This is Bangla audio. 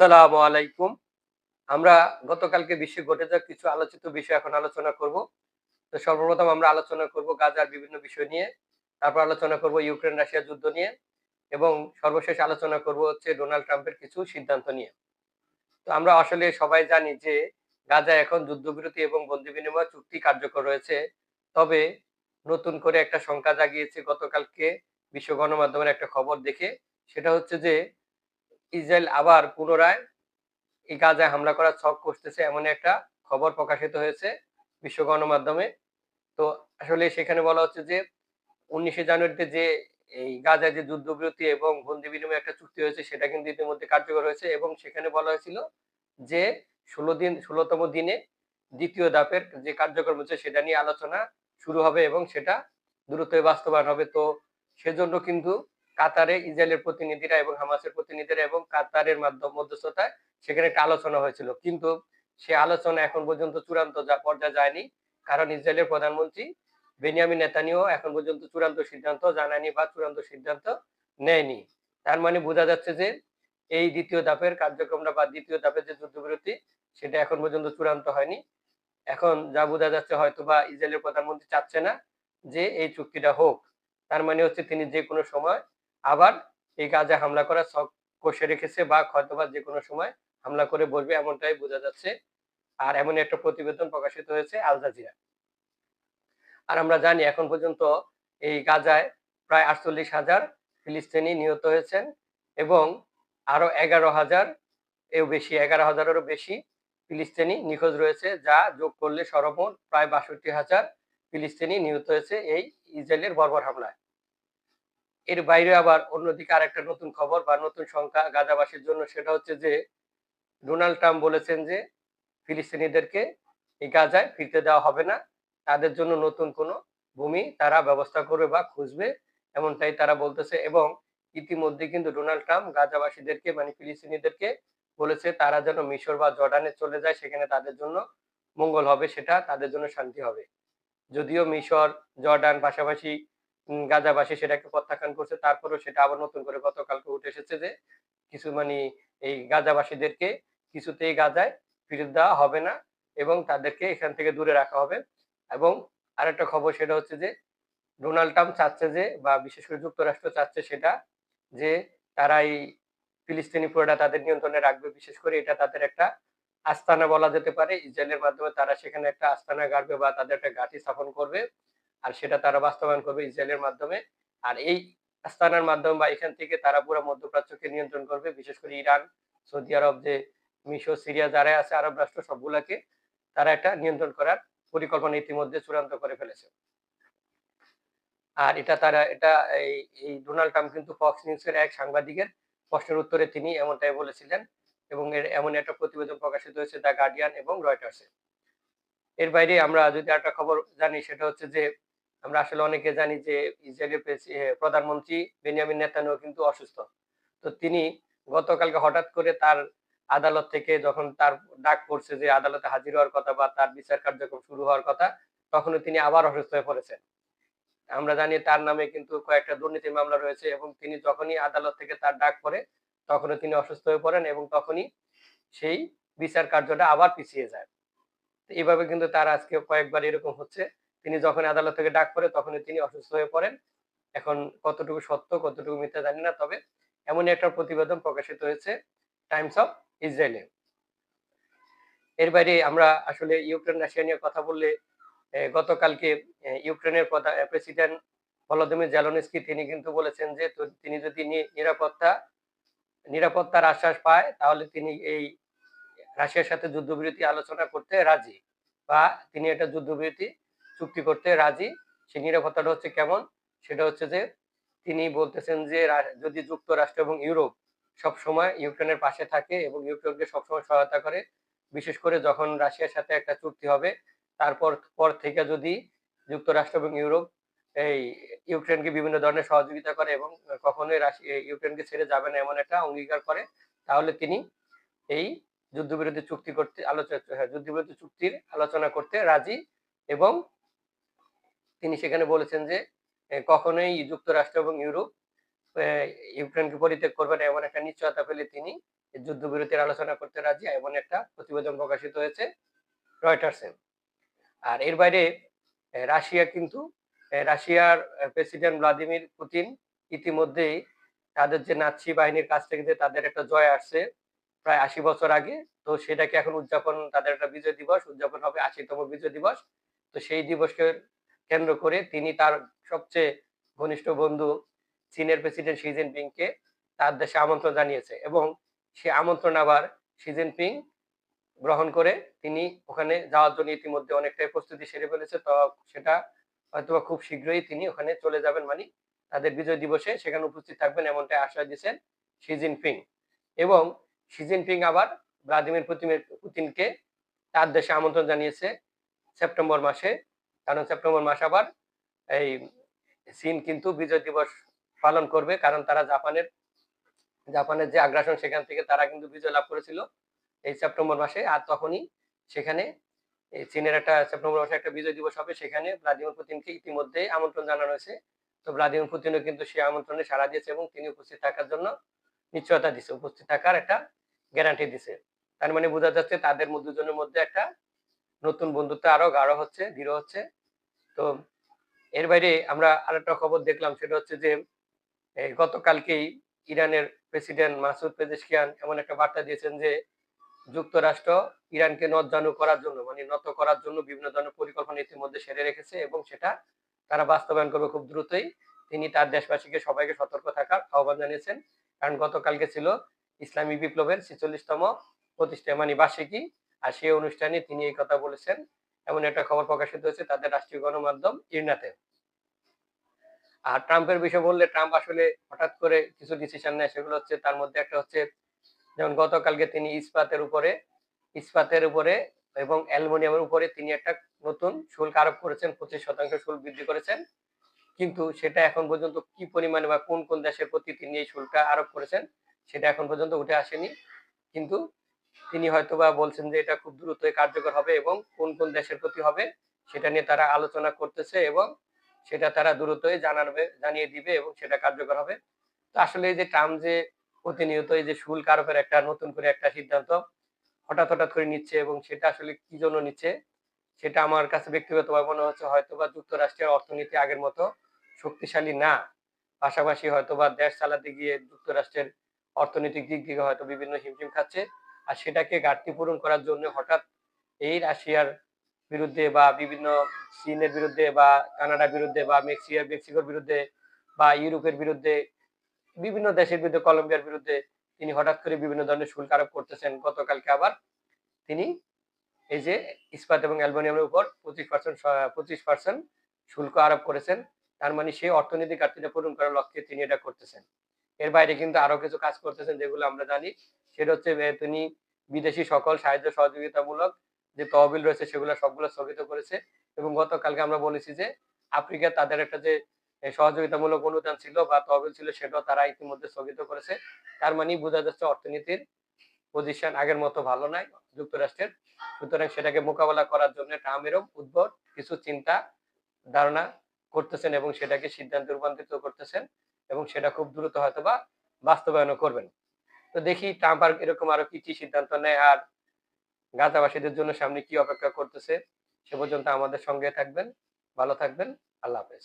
আসসালামু আলাইকুম। আমরা গতকালকে বিশ্বে ঘটে যাওয়া কিছু আলোচিত বিষয় এখন আলোচনা করব। তো সর্বপ্রথম আমরা আলোচনা করব গাজার বিভিন্ন বিষয় নিয়ে, তারপর আলোচনা করব ইউক্রেন রাশিয়া যুদ্ধ নিয়ে, এবং সর্বশেষ আলোচনা করব হচ্ছে ডোনাল্ড ট্রাম্পের কিছু সিদ্ধান্ত নিয়ে। তো আমরা আসলে সবাই জানি যে গাজা এখন যুদ্ধবিরতি এবং বন্দি বিনিময় চুক্তি কার্যকর রয়েছে। তবে নতুন করে একটা শঙ্কা জাগিয়েছে গতকালকে বিশ্ব গণমাধ্যমের একটা খবর দেখে, সেটা হচ্ছে যে ইসরায়েল আবার পুনরায় এই গাজায় হামলা করার ছক করতেছে এমন একটা খবর প্রকাশিত হয়েছে বিশ্ব গণমাধ্যমে। তো আসলে সেখানে বলা হচ্ছে যে, উনিশে জানুয়ারিতে যে এই গাজায় যে যুদ্ধবিরতি এবং বন্দি বিনিময় একটা চুক্তি হয়েছে, সেটা কিন্তু ইতিমধ্যে কার্যকর হয়েছে এবং সেখানে বলা হয়েছিল যে, ষোলো দিন, ষোলোতম দিনে দ্বিতীয় ধাপের যে কার্যক্রম হচ্ছে সেটা নিয়ে আলোচনা শুরু হবে এবং সেটা দ্রুতই বাস্তবায়ন হবে। তো সেজন্য কিন্তু কাতারে ইসরায়েলের প্রতিনিধিরা এবং হামাসের প্রতিনিধিরা এবং কাতারের মাধ্যম মধ্যস্থতায় সেখানে একটা আলোচনা হয়েছিল। কিন্তু সে আলোচনা এখন পর্যন্ত চূড়ান্ত পর্যায়ে যায়নি। কারণ ইসরায়েলের প্রধানমন্ত্রী বেনিয়ামিন নেতানিও এখন পর্যন্ত চূড়ান্ত সিদ্ধান্ত জানায়নি বা চূড়ান্ত সিদ্ধান্ত নেয়নি। তার মানে বোঝা যাচ্ছে যে এই দ্বিতীয় ধাপের কার্যক্রমটা বা দ্বিতীয় ধাপের যে যুদ্ধবিরতি, সেটা এখন পর্যন্ত চূড়ান্ত হয়নি। এখন যা বোঝা যাচ্ছে হয়তো বা ইসরায়েলের প্রধানমন্ত্রী চাচ্ছে না যে এই চুক্তিটা হোক। তার মানে হচ্ছে তিনি যে কোনো সময় আবার এই কাজে হামলা করার শখ কষে রেখেছে বা হয়তোবা যে কোনো সময় হামলা করে বসবে এমনটাই বোঝা যাচ্ছে। আর এমন একটা প্রতিবেদন প্রকাশিত হয়েছে আল জাজিরা। আর আমরা জানি এখন পর্যন্ত এই গাজায় প্রায় আটচল্লিশ হাজার ফিলিস্তিনি নিহত হয়েছেন এবং আরও এগারো হাজার, এও বেশি, এগারো হাজারেরও বেশি ফিলিস্তিনি নিখোঁজ রয়েছে, যা যোগ করলে সর্বমোট প্রায় বাষট্টি হাজার ফিলিস্তিনি নিহত হয়েছে এই ইসরায়েলের বর্বর হামলায়। এর বাইরে আবার অন্যদিকে আরেকটা নতুন খবর বা নতুন সংখ্যা গাজাবাসীর জন্য, সেটা হচ্ছে যে ডোনাল্ড ট্রাম্প বলেছেন যে ফিলিস্তিনিদেরকে এই গাজায় ফিরতে দেওয়া হবে না। তাদের জন্য নতুন কোনো ভূমি তারা ব্যবস্থা করবে বা খুঁজবে, এমনটাই তারা বলতেছে। এবং ইতিমধ্যে কিন্তু ডোনাল্ড ট্রাম্প গাজাবাসীদেরকে মানে ফিলিস্তিনিদেরকে বলেছে, তারা যেন মিশর বা জর্ডানে চলে যায়, সেখানে তাদের জন্য মঙ্গল হবে, সেটা তাদের জন্য শান্তি হবে। যদিও মিশর, জর্ডান পাশাপাশি গাজাবাসী সেটাকে প্রত্যাখ্যান করছে। তারপরেও সেটা আবার নতুন করে গতকালকে উঠে এসেছে যে, কিছু মানে এই গাজাবাসীদেরকে কিছুতেই গাজায় ফিরে দেওয়া হবে না এবং তাদেরকে এখান থেকে দূরে রাখা হবে। এবং আরেকটা খবর সেটা হচ্ছে যে, ডোনাল্ড ট্রাম্প চাচ্ছে যে, বা বিশেষ করে যুক্তরাষ্ট্র চাচ্ছে সেটা যে, তারা এই ফিলিস্তিনি পুরোটা তাদের নিয়ন্ত্রণে রাখবে। বিশেষ করে এটা তাদের একটা আস্তানা বলা যেতে পারে। ইসরায়েলের মাধ্যমে তারা সেখানে একটা আস্তানা গাড়বে বা তাদের একটা ঘাঁটি স্থাপন করবে। আর সেটা তারা বাস্তবায়ন করবে ইসরায়েলের মাধ্যমে। আর এই আস্তানার মাধ্যমে বা এখান থেকে তারা পুরো মধ্যপ্রাচ্যকে নিয়ন্ত্রণ করবে, বিশেষ করে ইরান, সৌদি আরব, যে মিশর, সিরিয়া যারা আছে, আরব রাষ্ট্র সবগুলাকে তারা একটা নিয়ন্ত্রণ করার পরিকল্পনা ইতিমধ্যে চূড়ান্ত করে ফেলেছে। আর এটা তারা, এটা এই ডোনাল্ড ট্রাম্প কিন্তু ফক্স নিউজের এক সাংবাদিকের প্রশ্নের উত্তরে তিনি এমনটাই বলেছিলেন এবং এর এমন একটা প্রতিবেদন প্রকাশিত হয়েছে দ্য গার্ডিয়ান এবং রয়টার্সে। এর বাইরে আমরা যদি একটা খবর জানি, সেটা হচ্ছে যে আমরা আসলে অনেকে জানি যে ইসরায়েলের প্রধানমন্ত্রী বেনিয়ামিন নেতানিয়াহু কিন্তু অসুস্থ। তো তিনি গতকালকে হঠাৎ করে তার আদালত থেকে যখন তার ডাক পড়ছে যে আদালতে হাজির হওয়ার কথা বা তার বিচার কার্যক্রম শুরু হওয়ার কথা, তখনও তিনি আবার অসুস্থ হয়ে পড়েছেন। আমরা জানি তার নামে কিন্তু কয়েকটা দুর্নীতির মামলা রয়েছে এবং তিনি যখনই আদালত থেকে তার ডাক পড়ে, তখনও তিনি অসুস্থ হয়ে পড়েন এবং তখনই সেই বিচার কার্যটা আবার পিছিয়ে যায়। এইভাবে কিন্তু তার আজকে কয়েকবার এরকম হচ্ছে। তিনি যখন আদালত থেকে ডাক পড়ে, তখনই তিনি অসুস্থ হয়ে পড়েন। এখন কতটুকু সত্য, কতটুকু মিথ্যা জানি না, তবে এমনই একটা প্রতিবেদন প্রকাশিত হয়েছে, টাইমস অফ ইসরায়েলে। এর বাইরে আমরা আসলে ইউক্রেন, রাশিয়া নিয়ে কথা বললে গতকালকে ইউক্রেনের প্রেসিডেন্ট ভলোদিমির জেলনস্কি, তিনি কিন্তু বলেছেন যে তিনি যদি নিরাপত্তা, নিরাপত্তার আশ্বাস পায়, তাহলে তিনি এই রাশিয়ার সাথে যুদ্ধবিরতি আলোচনা করতে রাজি। বা তিনি একটা যুদ্ধবিরতি চুক্তি করতে রাজি সেই নিরাপত্তাটা হচ্ছে কেমন? সেটা হচ্ছে যে, তিনি বলতেছেন যে যদি যুক্তরাষ্ট্র এবং ইউরোপ সব সময় ইউক্রেনের পাশে থাকে এবং ইউক্রেনকে সবসময় সহায়তা করে, বিশেষ করে যখন রাশিয়ার সাথে একটা চুক্তি হবে, তারপর, পর থেকে যদি যুক্তরাষ্ট্র এবং ইউরোপ এই ইউক্রেনকে বিভিন্ন ধরনের সহযোগিতা করে এবং কখনোই রাশিয়া ইউক্রেনকে ছেড়ে যাবে না এমন একটা অঙ্গীকার করে, তাহলে তিনি এই যুদ্ধবিরোধী চুক্তি করতে আলোচনা যুদ্ধবিরোধী চুক্তির আলোচনা করতে রাজি এবং তিনি সেখানে বলেছেন যে কখনোই যুক্তরাষ্ট্র এবং ইউরোপ ইউক্রেনকে পরিত্যাগ করবে না এমন একটা নিশ্চয়তা পেলে তিনি যুদ্ধবিরতির আলোচনা করতে রাজি এমন একটা প্রতিবেদন প্রকাশিত হয়েছে রয়টার্সে আর এর বাইরে রাশিয়া কিন্তু রাশিয়ার প্রেসিডেন্ট ভ্লাদিমির পুতিন ইতিমধ্যেই তাদের যে নাৎসি বাহিনীর কাছ থেকে যে তাদের একটা জয় আসছে প্রায় আশি বছর আগে, তো সেটাকে এখন উদযাপন, তাদের একটা বিজয় দিবস উদযাপন হবে আশিতম বিজয় দিবস। তো সেই দিবসকে কেন্দ্র করে তিনি তার সবচেয়ে ঘনিষ্ঠ বন্ধু চীনের প্রেসিডেন্ট শি জিনপিংকে তার দেশে আমন্ত্রণ জানিয়েছে এবং সে আমন্ত্রণ আবার শি জিনপিং গ্রহণ করে তিনি ওখানে যাওয়ার জন্য ইতিমধ্যে অনেকটাই প্রস্তুতি সেরে ফেলেছে, তো সেটা হয়তো খুব শীঘ্রই তিনি ওখানে চলে যাবেন মানে তাদের বিজয় দিবসে সেখানে উপস্থিত থাকবেন এমনটাই আশ্বাস দিয়েছেন শি জিনপিং। এবং শি জিনপিং আবার ভ্লাদিমির পুতিনকে তার দেশে আমন্ত্রণ জানিয়েছে সেপ্টেম্বর মাসে। কারণ সেপ্টেম্বর মাস আবার এই চীন কিন্তু বিজয় দিবস পালন করবে, কারণ তারা জাপানের জাপানের যে আগ্রাসন সেখান থেকে তারা কিন্তু বিজয় লাভ করেছিল এই সেপ্টেম্বর মাসে। আর তখনই সেখানে চীনের একটা সেপ্টেম্বর মাসে একটা বিজয় দিবস হবে, সেখানে ভ্লাদিমির পুতিনকে ইতিমধ্যে আমন্ত্রণ জানানো হয়েছে। তো ভ্লাদিমির পুতিনও কিন্তু সেই আমন্ত্রণে সাড়া দিয়েছে এবং তিনি উপস্থিত থাকার জন্য নিশ্চয়তা দিছে উপস্থিত থাকার একটা গ্যারান্টি দিছে তার মানে বোঝা যাচ্ছে তাদের মধ্যে একটা নতুন বন্ধুত্ব আরও গাঢ় হচ্ছে, দৃঢ় হচ্ছে। তো এর বাইরে আমরা আরেকটা খবর দেখলাম, সেটা হচ্ছে যে গতকালকেই ইরানের প্রেসিডেন্ট মাসুদ পেজেশকিয়ান এমন একটা বার্তা দিয়েছেন যে, যুক্তরাষ্ট্র ইরানকে নতজানু করার জন্য মানে নত করার জন্য বিভিন্ন ধরনের পরিকল্পনা ইতিমধ্যে সেরে রেখেছে এবং সেটা তারা বাস্তবায়ন করবে খুব দ্রুতই। তিনি তার দেশবাসীকে সবাইকে সতর্ক থাকার আহ্বান জানিয়েছেন। কারণ গতকালকে ছিল ইসলামী বিপ্লবের ছেচল্লিশতম প্রতিষ্ঠা মানে বার্ষিকী। আর সেই অনুষ্ঠানে তিনি এই কথা বলেছেন। এমন একটা খবর প্রকাশিত হয়েছে তাদের রাষ্ট্রীয় গণমাধ্যম ইরনাতে। আর ট্রাম্পের বিষয় বললে ট্রাম্প আসলে হঠাৎ করে কিছু ডিসিশন নেয়, সেগুলো হচ্ছে তার মধ্যে একটা হচ্ছে, যেমন গতকালকে তিনি ইস্পাতের উপরে ইস্পাতের উপরে এবং অ্যালুমিনিয়ামের উপরে তিনি একটা নতুন শুল্ক আরোপ করেছেন, পঁচিশ শতাংশ শুল্ক বৃদ্ধি করেছেন। কিন্তু সেটা এখন পর্যন্ত কি পরিমাণে বা কোন কোন দেশের প্রতি তিনি এই শুল্কটা আরোপ করেছেন, সেটা এখন পর্যন্ত উঠে আসেনি। কিন্তু তিনি হয়তোবা বলছেন যে এটা খুব দ্রুতই কার্যকর হবে এবং কোন কোন দেশের প্রতি হবে সেটা নিয়ে তারা আলোচনা করতেছে এবং সেটা তারা দ্রুতই জানাবে, জানিয়ে দিবে এবং সেটা কার্যকর হবে। তো আসলে এই যে ট্রাম্প যে প্রতিনিয়ত এই যে শুল্ক আরোপের একটা নতুন করে একটা সিদ্ধান্ত হঠাৎ হঠাৎ করে নিচ্ছে এবং সেটা আসলে কি জন্য নিচ্ছে, সেটা আমার কাছে ব্যক্তিগতভাবে মনে হচ্ছে হয়তোবা যুক্তরাষ্ট্রের অর্থনীতি আগের মতো শক্তিশালী না। পাশাপাশি হয়তোবা দেশ চালাতে গিয়ে যুক্তরাষ্ট্রের অর্থনৈতিক দিক থেকে হয়তো বিভিন্ন হিমশিম খাচ্ছে। আর সেটাকে ঘাটতি পূরণ করার জন্য হঠাৎ এই রাশিয়ার বিরুদ্ধে বা বিভিন্ন চীনের বিরুদ্ধে বা কানাডার বিরুদ্ধে বা মেক্সিয়ার মেক্সিকোর বিরুদ্ধে বা ইউরোপের বিরুদ্ধে, বিভিন্ন দেশের বিরুদ্ধে, কলম্বিয়ার বিরুদ্ধে তিনি হঠাৎ করে বিভিন্ন ধরনের শুল্ক আরোপ করতেছেন। গতকালকে আবার তিনি এই যে ইস্পাত এবং অ্যালবেনিয়ামের উপর পঁচিশ পার্সেন্ট পঁচিশ পার্সেন্ট শুল্ক আরোপ করেছেন। তার মানে সেই অর্থনৈতিক ঘাটতিটা পূরণ করার লক্ষ্যে তিনি এটা করতেছেন। এর বাইরে কিন্তু আরও কিছু কাজ করতেছেন যেগুলো আমরা জানি। সেটা হচ্ছে তিনি বিদেশি সকল সাহায্য সহযোগিতামূলক যে তহবিল রয়েছে সেগুলো সবগুলো স্থগিত করেছে এবং গতকালকে আমরা বলেছি যে আফ্রিকা তাদের একটা যে সহযোগিতামূলক অনুদান ছিল বা তহবিল ছিল সেটাও তারা ইতিমধ্যে স্থগিত করেছে। তার মানে বোঝা যাচ্ছে অর্থনীতির পজিশন আগের মতো ভালো নাই যুক্তরাষ্ট্রের। সুতরাং সেটাকে মোকাবেলা করার জন্য ট্রাম্পেরও উদ্ভট কিছু চিন্তা ধারণা করতেছেন এবং সেটাকে সিদ্ধান্তে রূপান্তরিত করতেছেন। এবং সেটা খুব দ্রুত হয়তো বা বাস্তবায়নও করবেন। তো দেখি ট্রাম্প আর এরকম আরও কি কি সিদ্ধান্ত নেয় আর গাজাবাসীদের জন্য সামনে কি অপেক্ষা করতেছে, সে পর্যন্ত আমাদের সঙ্গে থাকবেন। ভালো থাকবেন। আল্লাহ হাফেজ।